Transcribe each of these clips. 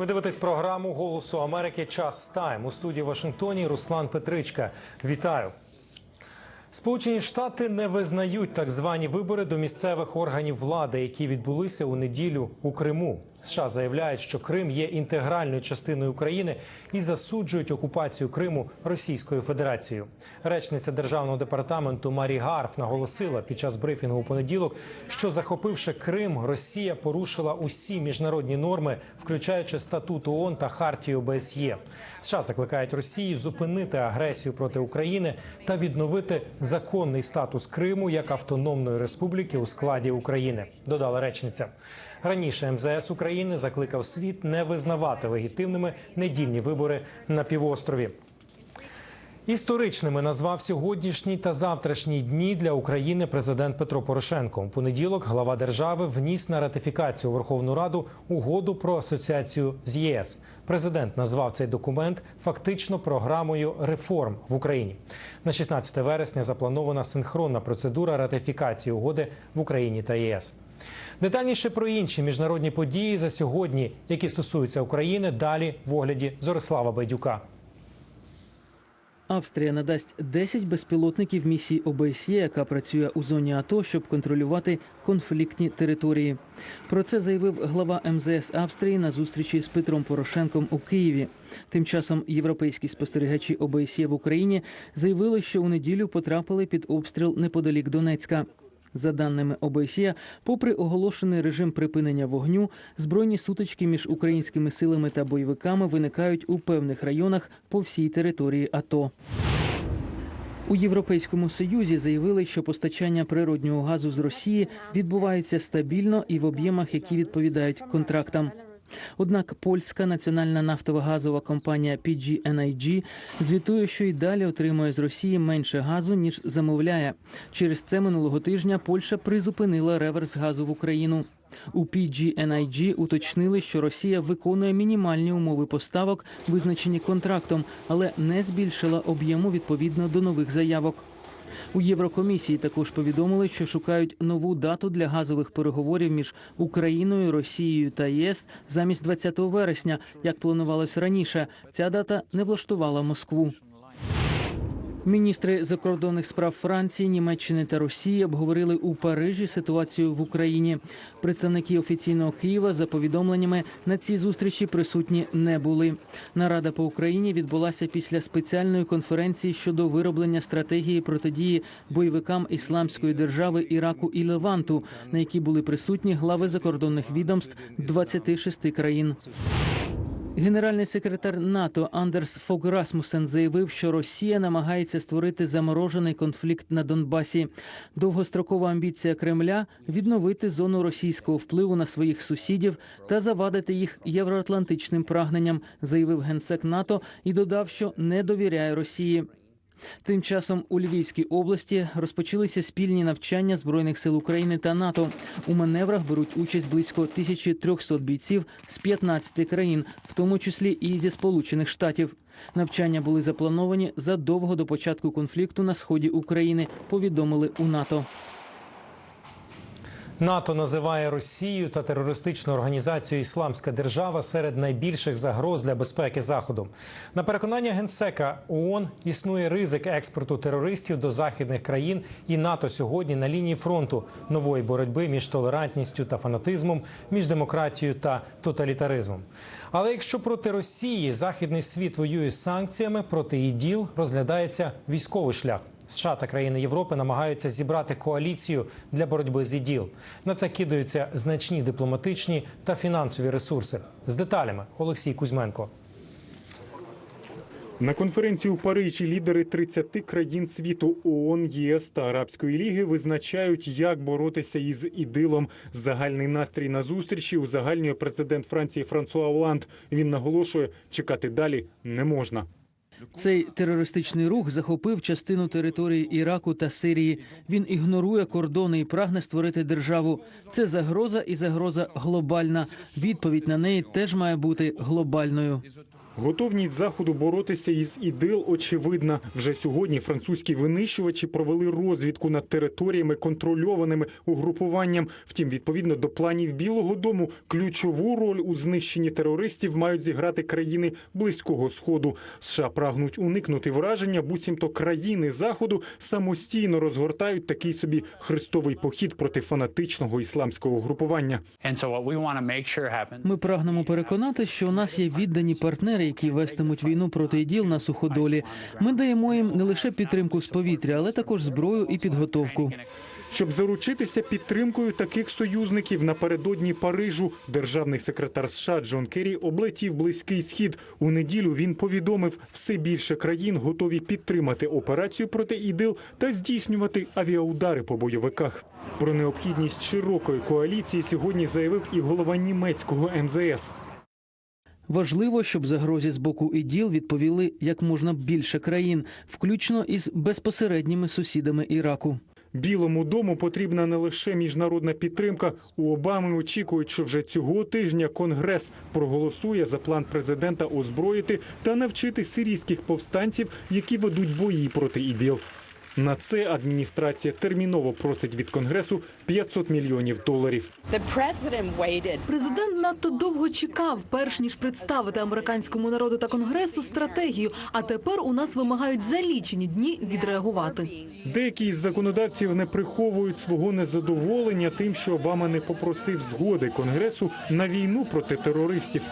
Ви дивитесь програму Голосу Америки Час Тайм у студії Вашингтоні. Руслан Петричка. Вітаю. Сполучені Штати не визнають так звані вибори до місцевих органів влади, які відбулися у неділю у Криму. США заявляють, що Крим є інтегральною частиною України і засуджують окупацію Криму Російською Федерацією. Речниця державного департаменту Марі Гарф наголосила під час брифінгу у понеділок, що захопивши Крим, Росія порушила усі міжнародні норми, включаючи статут ООН та хартію ОБСЄ. США закликають Росію зупинити агресію проти України та відновити законний статус Криму як автономної республіки у складі України. Додала речниця. Раніше МЗС України закликав світ не визнавати легітимними недільні вибори на півострові. Історичними назвав сьогоднішні та завтрашні дні для України президент Петро Порошенко. Понеділок глава держави вніс на ратифікацію Верховну Раду угоду про асоціацію з ЄС. Президент назвав цей документ фактично програмою реформ в Україні. На 16 вересня запланована синхронна процедура ратифікації угоди в Україні та ЄС. Детальніше про інші міжнародні події за сьогодні, які стосуються України, далі в огляді Зорислава Байдюка. Австрія надасть 10 безпілотників місії ОБСЄ, яка працює у зоні АТО, щоб контролювати конфліктні території. Про це заявив глава МЗС Австрії на зустрічі з Петром Порошенком у Києві. Тим часом європейські спостерігачі ОБСЄ в Україні заявили, що у неділю потрапили під обстріл неподалік Донецька. За даними ОБСЄ, попри оголошений режим припинення вогню, збройні сутички між українськими силами та бойовиками виникають у певних районах по всій території АТО. У Європейському Союзі заявили, що постачання природнього газу з Росії відбувається стабільно і в об'ємах, які відповідають контрактам. Однак польська національна нафтова газова компанія PGNiG звітує, що й далі отримує з Росії менше газу ніж замовляє. Через це минулого тижня Польща призупинила реверс газу в Україну. У PGNiG уточнили, що Росія виконує мінімальні умови поставок, визначені контрактом, але не збільшила об'єму відповідно до нових заявок. У Єврокомісії також повідомили, що шукають нову дату для газових переговорів між Україною, Росією та ЄС замість 20 вересня, як планувалось раніше. Ця дата не влаштувала Москву. Міністри закордонних справ Франції, Німеччини та Росії обговорили у Парижі ситуацію в Україні. Представники офіційного Києва за повідомленнями на цій зустрічі присутні не були. Нарада по Україні відбулася після спеціальної конференції щодо вироблення стратегії протидії бойовикам ісламської держави Іраку і Леванту, на якій були присутні глави закордонних відомств 26 країн. Генеральний секретар НАТО Андерс Фог Расмусен заявив, що Росія намагається створити заморожений конфлікт на Донбасі. Довгострокова амбіція Кремля відновити зону російського впливу на своїх сусідів та завадити їх євроатлантичним прагненням, заявив генсек НАТО і додав, що не довіряє Росії. Тим часом у Львівській області розпочалися спільні навчання збройних сил України та НАТО. У маневрах беруть участь близько 1300 бійців з 15 країн, в тому числі і зі Сполучених Штатів. Навчання були заплановані задовго до початку конфлікту на сході України. Повідомили у НАТО. НАТО називає Росію та терористичну організацію Ісламська держава серед найбільших загроз для безпеки Заходу. На переконання генсека ООН існує ризик експорту терористів до західних країн, і НАТО сьогодні на лінії фронту нової боротьби між толерантністю та фанатизмом, між демократією та тоталітаризмом. Але якщо проти Росії західний світ воює з санкціями, проти іділ розглядається військовий шлях. США та країни Європи намагаються зібрати коаліцію для боротьби з іділ. На це кидаються значні дипломатичні та фінансові ресурси. З деталями Олексій Кузьменко. На конференції у Парижі лідери 30 країн світу ООН, ЄС та Арабської ліги визначають, як боротися із ідилом. Загальний настрій на зустрічі узагальнює президент Франції Франсуа Оланд. Він наголошує, чекати далі не можна. Цей терористичний рух захопив частину території Іраку та Сирії. Він ігнорує кордони і прагне створити державу. Це загроза і загроза глобальна. Відповідь на неї теж має бути глобальною. Готовність заходу боротися із ідил очевидна. Вже сьогодні французькі винищувачі провели розвідку над територіями, контрольованими угрупуванням. Втім, відповідно до планів Білого Дому, ключову роль у знищенні терористів мають зіграти країни близького сходу. США прагнуть уникнути враження, буцімто країни заходу самостійно розгортають такий собі хрестовий похід проти фанатичного ісламського happens Ми прагнемо переконати, що у нас є віддані партнери, які вестимуть війну проти іділ на суходолі. Ми даємо їм не лише підтримку з повітря, але також зброю і підготовку. Щоб заручитися підтримкою таких союзників напередодні Парижу, державний секретар США Джон Керрі облетів близький схід. У неділю він повідомив, все більше країн готові підтримати операцію проти ідил та здійснювати авіаудари по бойовиках. Про необхідність широкої коаліції сьогодні заявив і голова німецького МЗС. Важливо, щоб загрозі з боку іділ відповіли як можна більше країн, включно із безпосередніми сусідами Іраку. Білому дому потрібна не лише міжнародна підтримка. У Обами очікують, що вже цього тижня Конгрес проголосує за план президента озброїти та навчити сирійських повстанців, які ведуть бої проти іділ. На це адміністрація терміново просить від конгресу 500 мільйонів доларів. Президент надто довго чекав, перш ніж представити американському народу та конгресу стратегію. А тепер у нас вимагають за лічені дні відреагувати. Деякі із законодавців не приховують свого незадоволення тим, що Обама не попросив згоди конгресу на війну проти терористів.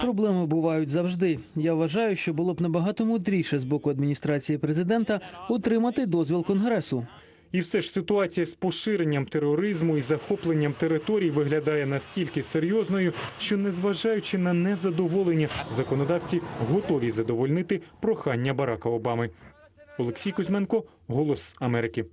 Проблеми бувають завжди. Я вважаю, що було б набагато мудріше з боку адміністрації президента отримати дозвіл конгресу. І все ж ситуація з поширенням тероризму і захопленням територій виглядає настільки серйозною, що, незважаючи на незадоволення, законодавці готові задовольнити прохання Барака Обами. Олексій Кузьменко, Голос Америки.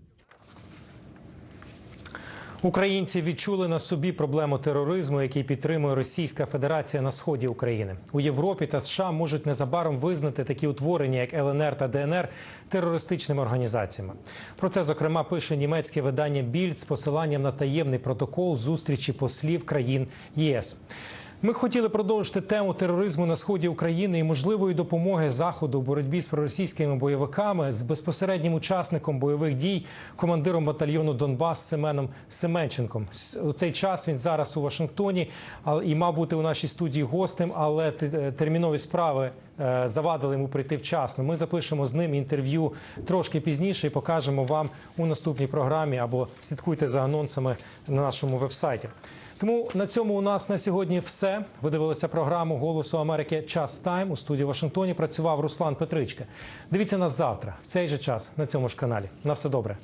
Українці відчули на собі проблему тероризму, який підтримує Російська Федерація на сході України. У Європі та США можуть незабаром визнати такі утворення, як ЛНР та ДНР, терористичними організаціями. Про це зокрема пише німецьке видання Більд з посиланням на таємний протокол зустрічі послів країн ЄС. Ми хотіли продовжити тему тероризму на сході України і можливої допомоги заходу у боротьбі з проросійськими бойовиками з безпосереднім учасником бойових дій, командиром батальйону Донбас Семеном Семенченком. У цей час він зараз у Вашингтоні і мав бути у нашій студії гостем, але те- термінові справи е, завадили йому прийти вчасно. Ми запишемо з ним інтерв'ю трошки пізніше і покажемо вам у наступній програмі або слідкуйте за анонсами на нашому вебсайті. Тому на цьому у нас на сьогодні все. Ви дивилися програму Голосу Америки Час Тайм. У студії Вашингтоні працював Руслан Петричка. Дивіться нас завтра, в цей же час на цьому ж каналі. На все добре.